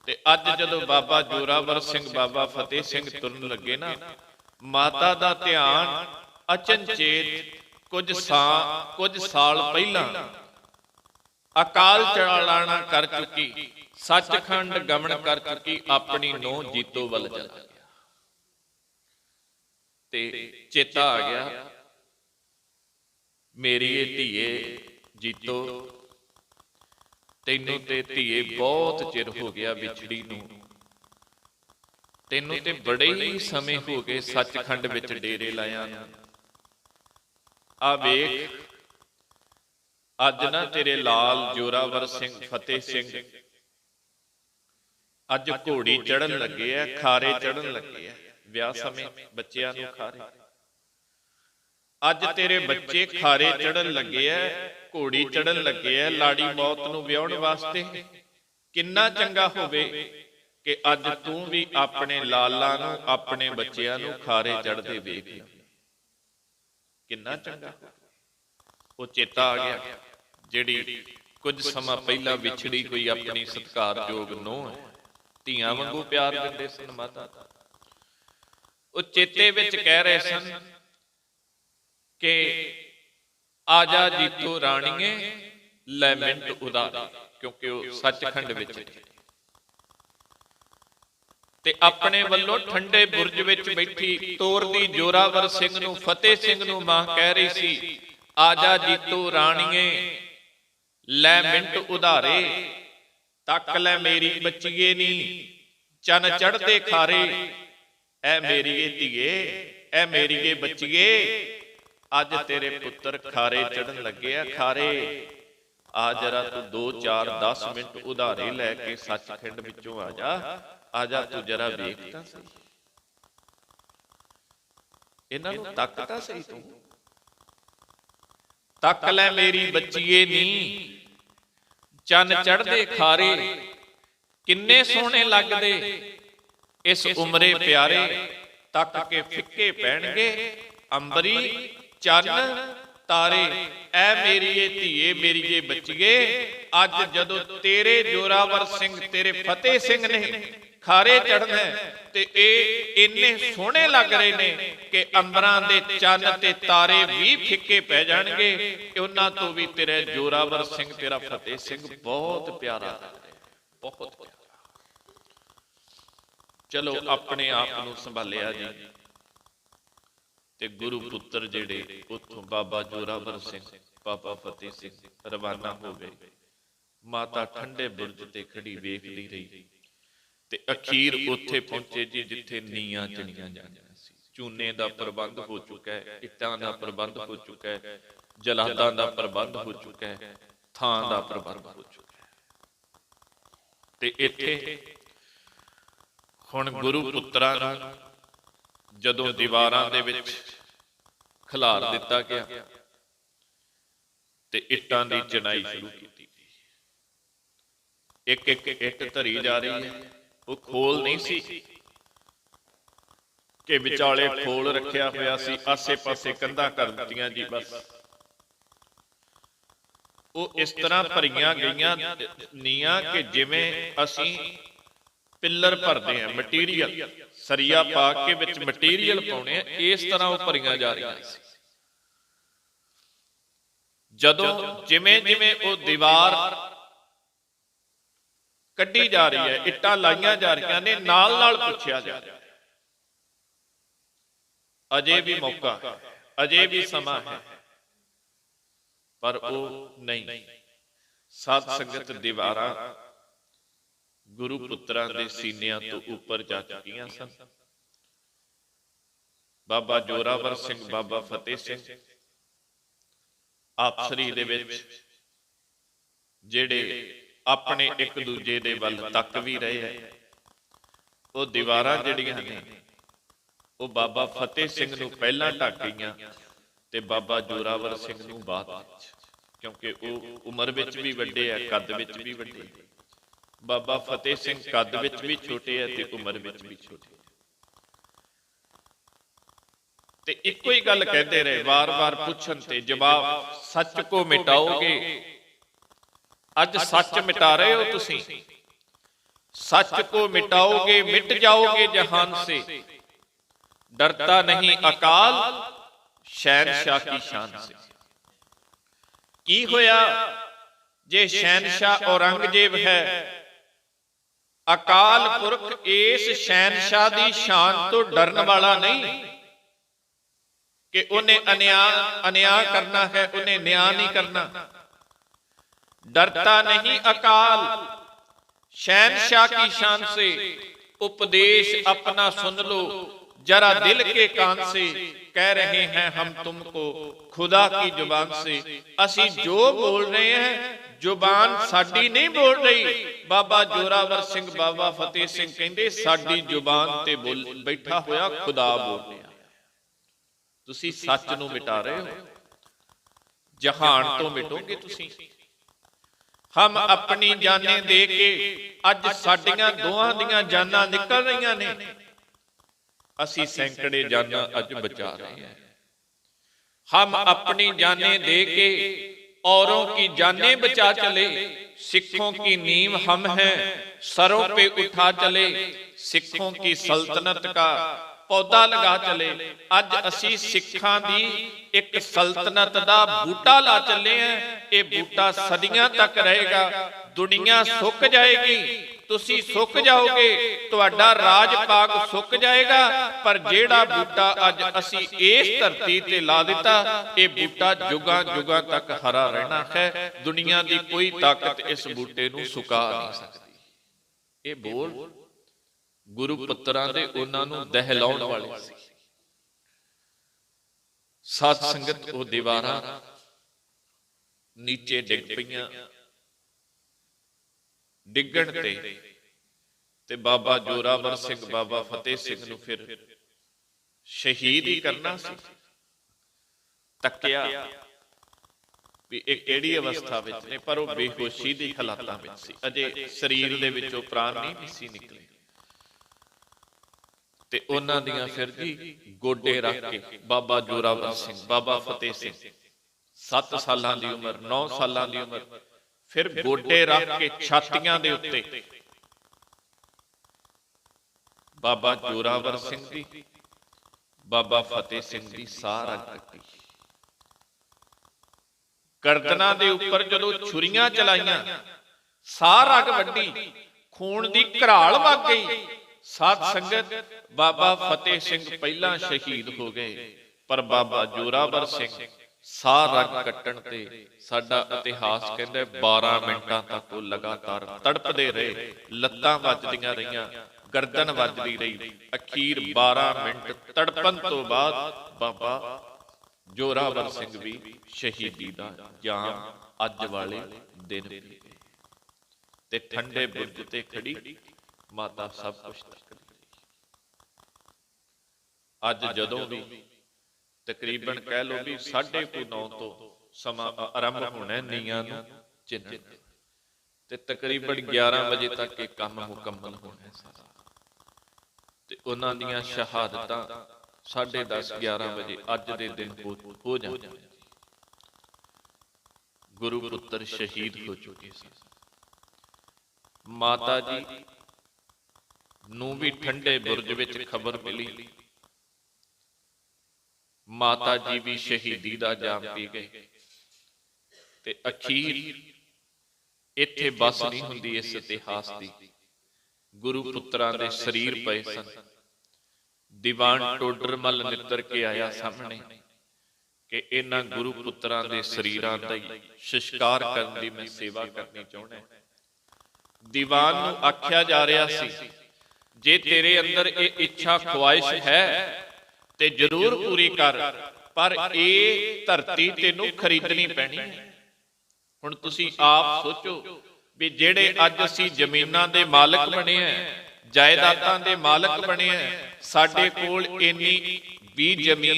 ਤੇ ਅੱਜ ਜਦੋਂ ਬਾਬਾ ਜੋਰਾਵਰ ਸਿੰਘ ਬਾਬਾ ਫਤਿਹ ਸਿੰਘ ਤੁਰਨ ਲੱਗੇ ਨਾ ਮਾਤਾ ਦਾ ਧਿਆਨ ਅਚਨਚੇਤ ਕੁਝ ਸਾਂ ਕੁਝ ਸਾਲ ਪਹਿਲਾਂ ਅਕਾਲ ਚਲਾਣਾ ਕਰ ਚੁੱਕੀ ਸੱਚਖੰਡ ਗਮਨ ਕਰ ਚੁੱਕੀ ਆਪਣੀ ਨੋ ਜੀਤੋ ਵੱਲ ਚਲਾ ਗਿਆ। ਤੇ ਚੇਤਾ ਆ ਗਿਆ ਮੇਰੀ ਇਹ ਧੀਏ ਜੀਤੋ, ਤੈਨੂੰ ਤੇ ਧੀਏ ਬਹੁਤ ਚਿਰ ਹੋ ਗਿਆ ਵਿਛੜੀ ਨੂੰ। ਤੈਨੂੰ ਤੇ ਬੜੇ ਹੀ ਸਮੇਂ ਹੋ ਗਏ ਸੱਚਖੰਡ ਵਿੱਚ ਡੇਰੇ ਲਾਇਆ ਨੂੰ। ਆ ਵੇਖ, ਅੱਜ ਨਾ ਤੇਰੇ ਲਾਲ ਜੋਰਾਵਰ ਸਿੰਘ ਫਤਿਹ ਸਿੰਘ। ਅੱਜ ਘੋੜੀ ਚੜਨ ਲੱਗੇ ਆ, ਖਾਰੇ ਚੜਨ ਲੱਗੇ ਆ। ਵਿਆਹ ਸਮੇਂ ਬੱਚਿਆਂ ਨੂੰ ਖਾਰੇ। ਅੱਜ ਤੇਰੇ ਬੱਚੇ ਖਾਰੇ ਚੜਨ ਲੱਗੇ ਆ ਘੋੜੀ ਚੜਨ ਲੱਗੇ ਆ ਲਾੜੀ ਮੌਤ ਨੂੰ ਵਿਆਹਣ ਵਾਸਤੇ। ਕਿੰਨਾ ਚੰਗਾ ਹੋਵੇ ਕਿ ਅੱਜ ਤੂੰ ਵੀ ਆਪਣੇ ਲਾਲਾਂ ਨੂੰ, ਆਪਣੇ ਬੱਚਿਆਂ ਨੂੰ ਖਾਰੇ ਚੜਦੇ ਵੇਖ ਕਿੰਨਾ ਚੰਗਾ ਉਹ ਚੇਤਾ ਆ ਗਿਆ ਜਿਹੜੀ ਕੁਝ ਸਮਾਂ ਪਹਿਲਾਂ ਵਿਛੜੀ ਕੋਈ ਆਪਣੀ ਸਤਿਕਾਰਯੋਗ ਨੂੰ ਹੈ ਧੀਆਂ ਵਾਂਗੂ ਪਿਆਰ ਦਿੰਦੇ ਸਨ ਮਾਤਾ। ਉਹ ਚੇਤੇ ਵਿੱਚ ਕਹਿ ਰਹੇ ਸਨ ਕਿ ਆਜਾ ਜੀਤੋ ਰਾਣੀਏ, ਲੈ ਮਿੰਟ ਉਦਾਰ, ਕਿਉਂਕਿ ਉਹ ਸੱਚਖੰਡ ਵਿੱਚ ਤੇ ਆਪਣੇ ਵੱਲੋਂ ਠੰਡੇ ਬੁਰਜ ਵਿੱਚ ਬੈਠੀ ਤੋਰਦੀ ਜੋਰਾਵਰ ਸਿੰਘ ਨੂੰ, ਫਤਿਹ ਸਿੰਘ ਨੂੰ ਮਾਂ ਕਹਿ ਰਹੀ ਸੀ, ਆਜਾ ਜੀਤੋ ਰਾਣੀਏ, ਲੈ ਮਿੰਟ ਉਧਾਰੇ ਤੱਕ ਲੈ ਮੇਰੀ ਬੱਚੀਏ ਨੀ, ਚੰਨ ਚੜਦੇ ਖਾਰੇ, ਐ ਮੇਰੀਏ ਧੀਏ, ਐ ਮੇਰੀਏ ਬੱਚੀਏ ਅੱਜ ਤੇਰੇ ਪੁੱਤਰ ਖਾਰੇ ਚੜਨ ਲੱਗੇ ਆ, ਖਾਰੇ। ਆ ਜਰਾ ਤੂੰ 2 4 10 ਮਿੰਟ ਉਧਾਰੇ ਲੈ ਕੇ ਸੱਚਖੰਡ ਵਿੱਚੋਂ ਆ ਜਾ। ਆ ਜਾ ਤੂੰ ਜਰਾ ਵੇਖ ਤਾਂ ਸਹੀ। ਇਹਨਾਂ ਨੂੰ ਤੱਕ ਤਾਂ ਸਹੀ ਤੂੰ। ਤੱਕ ਲੈ ਮੇਰੀ ਬੱਚੀਏ ਨੀ। ਚੰਨ ਚੜਦੇ ਖਾਰੇ। ਕਿੰਨੇ ਸੋਹਣੇ ਲੱਗਦੇ। ਇਸ ਉਮਰੇ ਪਿਆਰੇ। ਤੱਕ ਕੇ ਫਿੱਕੇ ਪੈਣਗੇ। ਅੰਬਰੀ ਚੰਨ ਤਾਰੇ ਐ ਮੇਰੀਏ ਧੀਏ ਮੇਰੀਏ ਬੱਚੀਏ। ਅੱਜ ਜਦੋਂ ਤੇਰੇ ਜੋਰਾਵਰ ਸਿੰਘ ਤੇਰੇ ਫਤਿਹ ਸਿੰਘ ਨੇ ਖਾਰੇ ਚੜਨਾ ਤੇ ਇਹ ਇੰਨੇ ਸੋਹਣੇ ਲੱਗ ਰਹੇ ਨੇ ਕਿ ਅੰਬਰਾਂ ਦੇ ਚੰਨ ਤੇ ਤਾਰੇ ਵੀ ਫਿੱਕੇ ਪੈ ਜਾਣਗੇ। ਉਹਨਾਂ ਤੋਂ ਵੀ ਤੇਰੇ ਜੋਰਾਵਰ ਸਿੰਘ ਤੇਰਾ ਫਤਿਹ ਸਿੰਘ ਬਹੁਤ ਪਿਆਰਾ ਬਹੁਤ ਪਿਆਰਾ। ਚਲੋ ਆਪਣੇ ਆਪ ਨੂੰ ਸੰਭਾਲਿਆ ਜੀ। ਤੇ ਗੁਰੂ ਪੁੱਤਰ ਜਿਹੜੇ ਉੱਥੋਂ ਬਾਬਾ ਜੋਰਾਵਰ ਸਿੰਘ, ਬਾਬਾ ਫਤਿਹ ਸਿੰਘ, ਰਵਾਨਾ ਹੋ ਗਏ। ਮਾਤਾ ਠੰਡੇ ਬੁਰਜ ਤੇ ਖੜੀ ਵੇਖਦੀ ਰਹੀ ਤੇ ਅਖੀਰ ਉੱਥੇ ਪਹੁੰਚੇ ਜੀ ਜਿੱਥੇ ਨੀਆਂ ਚਣੀਆਂ ਜਾਂਦੀਆਂ ਸੀ। ਚੂਨੇ ਦਾ ਪ੍ਰਬੰਧ ਹੋ ਚੁੱਕਾ ਹੈ, ਇੱਟਾਂ ਦਾ ਪ੍ਰਬੰਧ ਹੋ ਚੁੱਕਾ ਹੈ, ਜਲਾਦਾਂ ਦਾ ਪ੍ਰਬੰਧ ਹੋ ਚੁੱਕਾ ਹੈ, ਥਾਂ ਦਾ ਪ੍ਰਬੰਧ ਹੋ ਚੁੱਕਾ ਤੇ ਇੱਥੇ ਹੁਣ ਗੁਰੂ ਪੁੱਤਰਾਂ ਨੂੰ ਜਦੋਂ ਦੀਵਾਰਾਂ ਦੇ ਵਿੱਚ ਖਿਲਾਰ ਦਿੱਤਾ ਗਿਆ ਤੇ ਇੱਟਾਂ ਦੀ ਚਨਾਈ ਸ਼ੁਰੂ ਕੀਤੀ। ਇੱਕ ਇੱਕ ਇੱਟ ਧਰੀ ਜਾ ਰਹੀ ਹੈ। ਉਹ ਖੋਲ ਨਹੀਂ ਸੀ ਕਿ ਵਿਚਾਲੇ ਖੋਲ ਰੱਖਿਆ ਹੋਇਆ ਸੀ, ਆਸੇ-ਪਾਸੇ ਕੰਧਾਂ ਕਰ ਦਿੱਤੀਆਂ ਜੀ ਬਸ। ਉਹ ਇਸ ਤਰ੍ਹਾਂ ਭਰੀਆਂ ਗਈਆਂ ਨੀਆਂ ਕਿ ਜਿਵੇਂ ਅਸੀਂ ਪਿੱਲਰ ਭਰਦੇ ਆ ਮਟੀਰੀਅਲ ਸਰੀਆ ਪਾ ਕੇ ਵਿੱਚ ਮਟੀਰੀਅਲ ਪਾਉਣੇ ਆ, ਇਸ ਤਰ੍ਹਾਂ ਉਹ ਭਰੀਆਂ ਜਾ ਰਹੀਆਂ ਸੀ। ਜਦੋਂ ਜਿਵੇਂ ਜਿਵੇਂ ਉਹ ਦੀਵਾਰ ਕੱਢੀ ਜਾ ਰਹੀ ਹੈ, ਇੱਟਾਂ ਲਾਈਆਂ ਜਾ ਰਹੀਆਂ ਨੇ, ਨਾਲ ਨਾਲ ਪੁੱਛਿਆ ਜਾ ਰਿਹਾ। ਅਜੇ ਵੀ ਮੌਕਾ ਹੈ, ਅਜੇ ਵੀ ਸਮਾਂ ਹੈ, ਪਰ ਉਹ ਨਹੀਂ। ਸਾਧ ਸੰਗਤ ਦੀਵਾਰਾਂ ਗੁਰੂ ਪੁੱਤਰਾਂ ਦੇ ਸੀਨਿਆਂ ਤੋਂ ਉੱਪਰ ਜਾ ਚੁੱਕੀਆਂ ਸਨ। ਬਾਬਾ ਜੋਰਾਵਰ ਸਿੰਘ, ਬਾਬਾ ਫਤਿਹ ਸਿੰਘ ਆਪਸਰੀ ਦੇ ਵਿੱਚ, ਜਿਹੜੇ ਆਪਣੇ ਇੱਕ ਦੂਜੇ ਦੇ ਵੱਲ ਤੱਕ ਵੀ ਰਹੇ ਹੈ ਉਹ ਦੀਵਾਰਾਂ ਜਿਹੜੀਆਂ ਨੇ, ਉਹ ਬਾਬਾ ਫਤਿਹ ਸਿੰਘ ਨੂੰ ਪਹਿਲਾਂ ਢੱਕ ਗਈਆਂ ਤੇ ਬਾਬਾ ਜੋਰਾਵਰ ਸਿੰਘ ਨੂੰ ਬਾਅਦ ਵਿੱਚ, ਕਿਉਂਕਿ ਉਹ ਉਮਰ ਵਿੱਚ ਵੀ ਵੱਡੇ ਆ, ਕੱਦ ਵਿੱਚ ਵੀ ਵੱਡੇ ਬਾਬਾ ਫਤਿਹ ਸਿੰਘ ਕੱਦ ਵਿੱਚ ਵੀ ਛੋਟੇ ਐ ਤੇ ਉਮਰ ਵਿੱਚ ਵੀ ਛੋਟੇ ਤੇ ਇੱਕੋ ਹੀ ਗੱਲ ਕਹਿੰਦੇ ਰਹੇ ਵਾਰ-ਵਾਰ ਪੁੱਛਣ ਤੇ ਜਵਾਬ ਸੱਚ ਕੋ ਮਿਟਾਓਗੇ? ਅੱਜ ਸੱਚ ਮਿਟਾ ਰਹੇ ਹੋ ਤੁਸੀਂ? सच को मिटाओगे मिट जाओगे जहान से डरता नहीं अकाल ਕੀ ਸ਼ਾਨ शान से की होया जे शहनशाह औरंगजेब है ਅਕਾਲ ਪੁਰਖ ਇਸ ਸ਼ੈਨशाह ਦੀ ਸ਼ਾਨ ਤੋਂ ਡਰਨ ਵਾਲਾ ਨਹੀਂ। ਕਿ ਉਹਨੇ ਅਨਿਆ ਅਨਿਆ ਕਰਨਾ ਹੈ, ਉਹਨੇ ਨਿਆਂ ਨਹੀਂ ਕਰਨਾ। ਡਰਤਾ ਨਹੀਂ ਅਕਾਲ। ਸ਼ੈਨशाह की शान से उपदेश अपना सुन लो जरा दिल के कान से कह रहे हैं हम तुमको खुदा की जुबान से असी जो बोल रहे हैं ਜ਼ੁਬਾਨ ਸਾਡੀ ਨਹੀਂ ਬੋਲ ਰਹੀ। ਬਾਬਾ ਜੋਰਾਵਰ ਸਿੰਘ ਬਾਬਾ ਫਤਿਹ ਸਿੰਘ ਕਹਿੰਦੇ ਸਾਡੀ ਜ਼ੁਬਾਨ ਤੇ ਬੋਲ ਬੈਠਾ ਹੋਇਆ ਖੁਦਾ ਬੋਲ ਰਿਹਾ। ਤੁਸੀਂ ਸੱਚ ਨੂੰ ਮਿਟਾ ਰਹੇ ਹੋ। ਜਹਾਨ ਤੋਂ ਮਿਟੋਗੇ ਤੁਸੀਂ? ਹਮ ਆਪਣੀ ਜਾਨੇ ਦੇ ਕੇ ਅੱਜ ਸਾਡੀਆਂ ਦੋਹਾਂ ਦੀਆਂ ਜਾਨਾਂ ਨਿਕਲ ਰਹੀਆਂ ਨੇ। ਅਸੀਂ ਸੈਂਕੜੇ ਜਾਨਾਂ ਅੱਜ ਬਚਾ ਰਹੇ ਹਾਂ। ਹਮ ਆਪਣੀ ਜਾਨੇ ਦੇ ਕੇ औरों की जाने बचा चले सिखों की नींव हम हैं सरों पे उठा चले सिखों की सल्तनत का ਪੌਦਾ ਲਗਾ ਚਲੇ ਅੱਜ ਅਸੀਂ ਸਿੱਖਾਂ ਦੀ ਇੱਕ ਸਲਤਨਤ ਦਾ ਬੂਟਾ ਲਾ ਚੱਲੇ ਆ ਇਹ ਬੂਟਾ ਸਦੀਆਂ ਤੱਕ ਰਹੇਗਾ ਦੁਨੀਆ ਸੁੱਕ ਜਾਏਗੀ ਤੁਸੀਂ ਸੁੱਕ ਜਾਓਗੇ, ਤੁਹਾਡਾ ਰਾਜ ਪਾਕ ਸੁੱਕ ਜਾਏਗਾ, ਪਰ ਜਿਹੜਾ ਬੂਟਾ ਅੱਜ ਅਸੀਂ ਇਸ ਧਰਤੀ ਤੇ ਲਾ ਦਿੱਤਾ, ਇਹ ਬੂਟਾ ਜੁਗਾਂ ਜੁਗਾਂ ਤੱਕ ਹਰਾ ਰਹਿਣਾ ਹੈ, ਦੁਨੀਆ ਦੀ ਕੋਈ ਤਾਕਤ ਇਸ ਬੂਟੇ ਨੂੰ ਸੁਕਾ ਨਹੀਂ ਸਕਦੀ। ਇਹ ਬੋਲ ਗੁਰੂ ਪੁੱਤਰਾਂ ਦੇ ਉਹਨਾਂ ਨੂੰ ਦਹਿਲਾਉਣ ਵਾਲੇ ਸੀ। ਸਾਧ ਸੰਗਤ ਉਹ ਦੀਵਾਰਾਂ ਨੀਚੇ ਡਿੱਗ ਪਈਆਂ ਡਿੱਗਣ ਤੇ। ਤੇ ਬਾਬਾ ਜੋਰਾਵਰ ਸਿੰਘ, ਬਾਬਾ ਫਤਿਹ ਸਿੰਘ ਨੂੰ ਫਿਰ ਸ਼ਹੀਦ ਹੀ ਕਰਨਾ ਸੀ। ਤੱਕਿਆ ਵੀ ਇਹ ਕਿਹੜੀ ਅਵਸਥਾ ਵਿੱਚ ਨੇ, ਪਰ ਉਹ ਬੇਹੋਸ਼ੀ ਦੀ ਹਾਲਾਤਾਂ ਵਿੱਚ ਸੀ। ਅਜੇ ਸਰੀਰ ਦੇ ਵਿੱਚੋਂ ਪ੍ਰਾਣ ਨਹੀਂ ਸੀ ਨਿਕਲੇ। ਤੇ ਉਹਨਾਂ ਦੀਆਂ ਫਿਰ ਜੀ ਗੋਡੇ ਰੱਖ ਕੇ ਬਾਬਾ ਜੋਰਾਵਰ ਸਿੰਘ, ਬਾਬਾ ਫਤਿਹ ਸਿੰਘ 7 ਸਾਲਾਂ ਦੀ ਉਮਰ 9 ਸਾਲਾਂ ਦੀ ਉਮਰ ਫਿਰ ਗੋਡੇ ਰੱਖ ਕੇ ਛਾਤੀਆਂ ਦੇ ਉੱਤੇ। ਬਾਬਾ ਜੋਰਾਵਰ ਸਿੰਘ ਦੀ, ਬਾਬਾ ਫਤਿਹ ਸਿੰਘ ਦੀ ਸਾਰਾ ਕੱਟੀ। ਗਰਦਨਾਂ ਦੇ ਉੱਪਰ ਜਦੋਂ ਛੁਰੀਆਂ ਚਲਾਈਆਂ, ਸਾਰਾ ਰਗ ਵੱਡੀ ਖੂਨ ਦੀ ਘਰਾਲ ਵਗ ਗਈ। ਸਾਧ ਸੰਗਤ, ਬਾਬਾ ਫਤਿਹ ਸਿੰਘ ਪਹਿਲਾਂ ਸ਼ਹੀਦ ਹੋ ਗਏ, ਪਰ ਬਾਬਾ ਜੋਰਾਵਰ ਸਿੰਘ ਸਾਹ ਰਗ ਕੱਟਣ ਤੇ ਸਾਡਾ ਇਤਿਹਾਸ ਕਹਿੰਦਾ ਹੈ 12 ਮਿੰਟਾਂ ਤੱਕ ਉਹ ਲਗਾਤਾਰ ਤੜਪਦੇ ਰਹੇ, ਲੱਤਾਂ ਵੱਜਦੀਆਂ ਰਹੀਆਂ, ਗਰਦਨ ਵੱਜਦੀ ਰਹੀ, ਅਖੀਰ 12 ਮਿੰਟ ਤੜਪਣ ਤੋਂ ਬਾਅਦ ਬਾਬਾ ਜੋਰਾਵਰ ਸਿੰਘ ਵੀ ਸ਼ਹੀਦੀ ਦਾ ਜਾਮ ਅੱਜ ਵਾਲੇ ਦਿਨ ਪੀ ਗਏ ਤੇ ਠੰਡੇ ਬੁਰਜ ਤੇ ਖੜੀ ਮਾਤਾ ਸਭ ਕੁਝ ਤੱਕ। ਅੱਜ ਜਦੋਂ ਵੀ ਤਕਰੀਬਨ ਕਹਿ ਲਓ ਵੀ 9:30 ਤੋਂ ਸਮਾਂ ਆਰੰਭ ਹੋਣਾ ਹੈ ਨੀਆਂ ਨੂੰ, ਚਿੰਨ੍ਹ ਤੇ। ਤਕਰੀਬਨ 11 ਵਜੇ ਤੱਕ ਇਹ ਕੰਮ ਮੁਕੰਮਲ ਹੋਣਾ ਹੈ ਸਾਰਾ। ਤੇ ਉਹਨਾਂ ਦੀਆਂ ਸ਼ਹਾਦਤਾਂ 10:30 11 ਵਜੇ ਅੱਜ ਦੇ ਦਿਨ ਹੋ ਹੋ ਜਾਣਗੀਆਂ ਗੁਰੂ ਪੁੱਤਰ ਸ਼ਹੀਦ ਹੋ ਚੁੱਕੇ ਸੀ ਮਾਤਾ ਜੀ ਨੂੰ ਵੀ ਠੰਡੇ ਬੁਰਜ ਵਿੱਚ ਖਬਰ ਮਿਲੀ। ਮਾਤਾ ਜੀ ਵੀ ਸ਼ਹੀਦੀ ਦਾ ਜਾਮ ਪੀ ਗਏ। ਤੇ ਅਖੀਰ ਇੱਥੇ ਬਸ ਨਹੀਂ ਹੁੰਦੀ ਇਸ ਇਤਿਹਾਸ ਦੀ। ਗੁਰੂ ਪੁੱਤਰਾਂ ਦੇ ਸਰੀਰ ਪਏ ਸਨ। ਦੀਵਾਨ ਟੋਡਰਮਲ ਨਿੱਤਰ ਕੇ ਆਇਆ ਸਾਹਮਣੇ ਕਿ ਇਹਨਾਂ ਗੁਰੂ ਪੁੱਤਰਾਂ ਦੇ ਸਰੀਰਾਂ ਦਾ ਹੀ ਸ਼ਿਸ਼ਕਾਰ ਕਰਨ ਦੀ ਮੈਂ ਸੇਵਾ ਕਰਨੀ ਚਾਹੁੰਦਾ ਦੀਵਾਨ ਨੂੰ ਆਖਿਆ ਜਾ ਰਿਹਾ ਸੀ, ਜੇ ਤੇਰੇ ਅੰਦਰ ਇਹ ਇੱਛਾ ਖੁਆਇਸ਼ ਹੈ ਤੇ ਜ਼ਰੂਰ ਪੂਰੀ ਕਰ, ਪਰ ਇਹ ਧਰਤੀ ਤੈਨੂੰ ਖਰੀਦਣੀ ਪੈਣੀ ਹੈ। ਹੁਣ ਤੁਸੀਂ ਆਪ ਸੋਚੋ ਵੀ ਜਿਹੜੇ ਅੱਜ ਅਸੀਂ ਜ਼ਮੀਨਾਂ ਦੇ ਮਾਲਕ ਬਣੇ ਆ, ਜਾਇਦਾਦਾਂ ਦੇ ਮਾਲਕ ਬਣੇ ਆ, ਸਾਡੇ ਕੋਲ ਇੰਨੀ ਵੀ ਜ਼ਮੀਨ